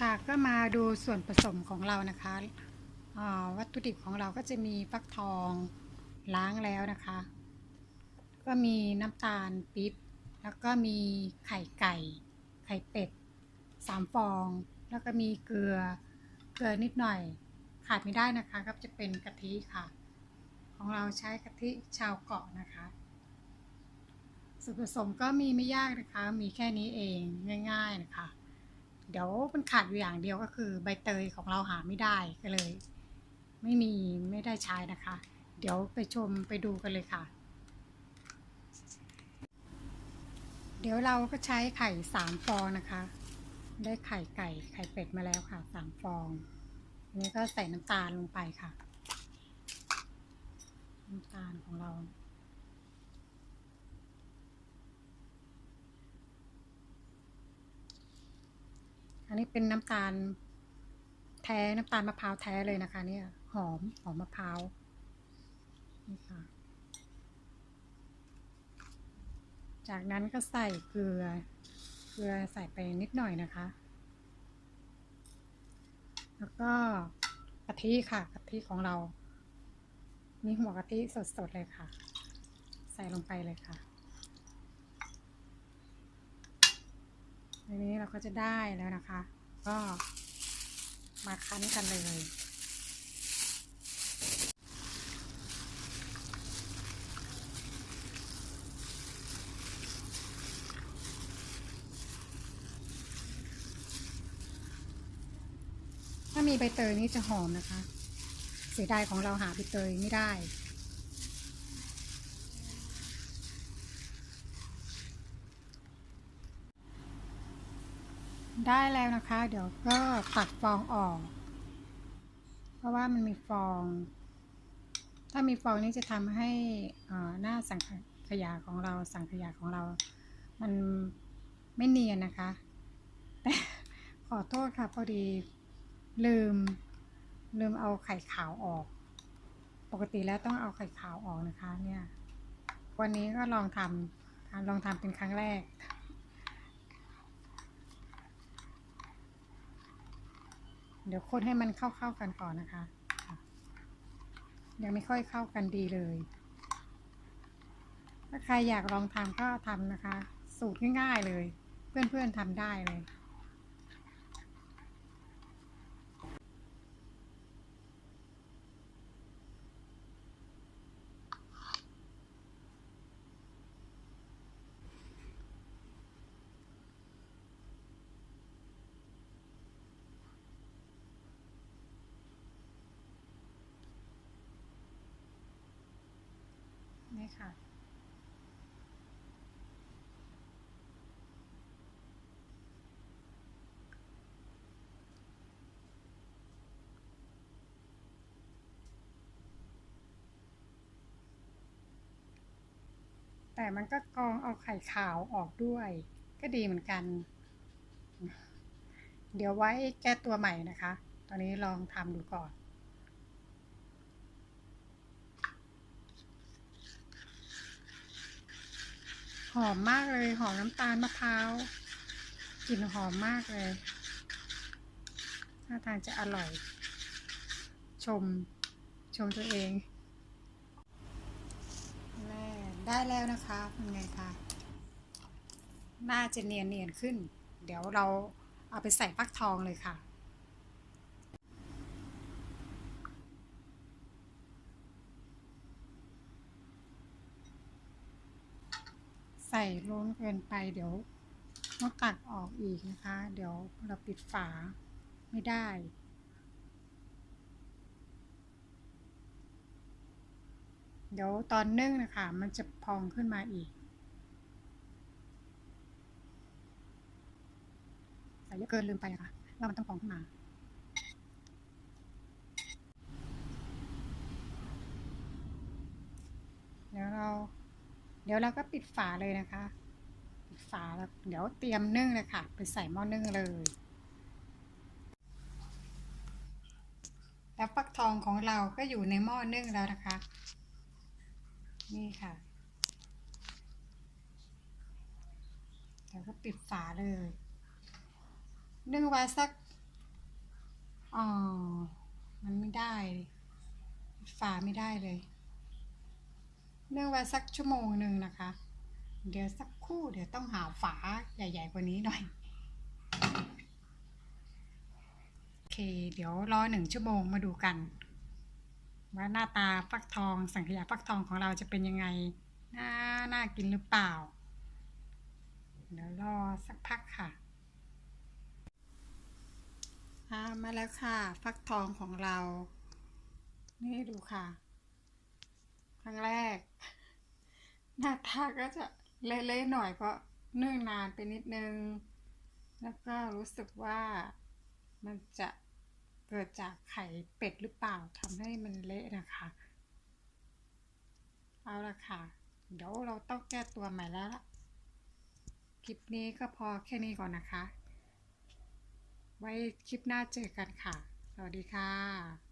ค่ะก็มาดูส่วนผสมของเรานะคะวัตถุดิบของเราก็จะมีฟักทองล้างแล้วนะคะ ก็มีน้ำตาลปี๊บแล้วก็มีไข่ไก่ ไข่เป็ดสามฟอง แล้วก็มีเกลือเกลือนิดหน่อย ขาดไม่ได้นะคะก็จะเป็นกะทิค่ะ ของเราใช้กะทิชาวเกาะนะคะส่วนผสมก็มีไม่ยากนะคะ มีแค่นี้เองง่าย ๆนะคะ เดี๋ยวมันขาดอยู่อย่างเดียวก็คือใบเตยของเราหาไม่ได้ก็เลย ไม่มีไม่ได้ใช้นะคะ เดี๋ยวไปชมไปดูกันเลยค่ะ เดี๋ยวเราก็ใช้ไข่สามฟองนะคะ ได้ไข่ไก่ไข่เป็ดมาแล้วค่ะสามฟองอันนี้ก็ใส่น้ำตาลลงไปค่ะ น้ำตาลของเรา อันนี้เป็นน้ำตาล แท้น้ำตาลมะพร้าวแท้เลยนะคะ เนี่ย หอมหอมมะพร้าวนี่ค่ะ จากนั้นก็ใส่เกลือ เกลือใส่ไปนิดหน่อยนะคะ แล้วก็กะทิค่ะกะทิของเรา มีหัวกะทิสดๆเลยค่ะ ใส่ลงไปเลยค่ะ ทีนี้เราก็จะได้แล้วนะคะ ก็มาคั้นกันเลยถ้ามีใบเตยนี่จะหอมนะคะ เสียดายของเราหาใบเตยไม่ได้ ได้แล้วนะคะ เดี๋ยวก็ตัดฟองออก เพราะว่ามันมีฟอง ถ้ามีฟองนี้จะทำให้หน้าสังขยาของเราสังขยาของเรา มันไม่เนียนนะคะ แต่ขอโทษค่ะพอดีลืมลืมเอาไข่ขาวออก ปกติแล้วต้องเอาไข่ขาวออกนะคะเนี่ย วันนี้ก็ลองทำลองทำเป็นครั้งแรก เดี๋ยวคนให้มันเข้าๆกันก่อนนะคะ ยังไม่ค่อยเข้ากันดีเลย ถ้าใครอยากลองทำก็ทำนะคะ สูตรง่ายๆเลย เพื่อนๆทำได้เลย ค่ะ แต่มันก็กรองเอาไข่ขาวออกด้วย ก็ดีเหมือนกัน เดี๋ยวไว้แก้ตัวใหม่นะคะ ตอนนี้ลองทำดูก่อน หอมมากเลยหอมน้ำตาลมะพร้าวกลิ่นหอมมากเลยท่าทางจะอร่อย ชมชมตัวเองแม่ได้แล้วนะคะเป็นไงคะน่าจะเนียนเนียนขึ้น เดี๋ยวเราเอาไปใส่ฟักทองเลยค่ะ ใส่ล้นเกินไปเดี๋ยวต้องตักออกอีกนะคะ เดี๋ยวเราปิดฝาไม่ได้ เดี๋ยวตอนนึ่งนะคะ มันจะพองขึ้นมาอีกใส่เยอะเกินลืมไปะค่ะว่ามันต้องพองขึ้นมา เดี๋ยวเรา เดี๋ยวเราก็ปิดฝาเลยนะคะ ปิดฝาแล้วเดี๋ยวเตรียมนึ่งเลยค่ะไปใส่หม้อนึ่งเลย แล้วฟักทองของเราก็อยู่ในหม้อนึ่งแล้วนะคะ นี่ค่ะเดี๋ยวก็ปิดฝาเลย นึ่งไว้สักอ๋อมันไม่ได้ปิดฝาไม่ได้เลย นื่องไว้สักชั่วโมงหนึ่งนะคะ เดี๋ยวสักครู่เดี๋ยวต้องหาฝาใหญ่ๆกว่านี้หน่อยโอเค เดี๋ยวรอหนึ่งชั่วโมงมาดูกัน ว่าหน้าตาฟักทองสังขยาฟักทองของเราจะเป็นยังไงน่าน่ากินหรือเปล่า เดี๋ยวรอสักพักค่ะมาแล้วค่ะ ฟักทองของเรา นี่ดูค่ะ ครั้งแรก หน้าตาก็จะเละๆหน่อยเพราะเนึ่องนานไปนิดนึง แล้วก็รู้สึกว่ามันจะเกิดจากไข่เป็ดหรือเปล่าทำให้มันเละนะคะ เอาละค่ะ เดี๋ยวเราต้องแก้ตัวใหม่แล้วละคลิปนี้ก็พอแค่นี้ก่อนนะคะ ไว้คลิปหน้าเจอกันค่ะ สวัสดีค่ะ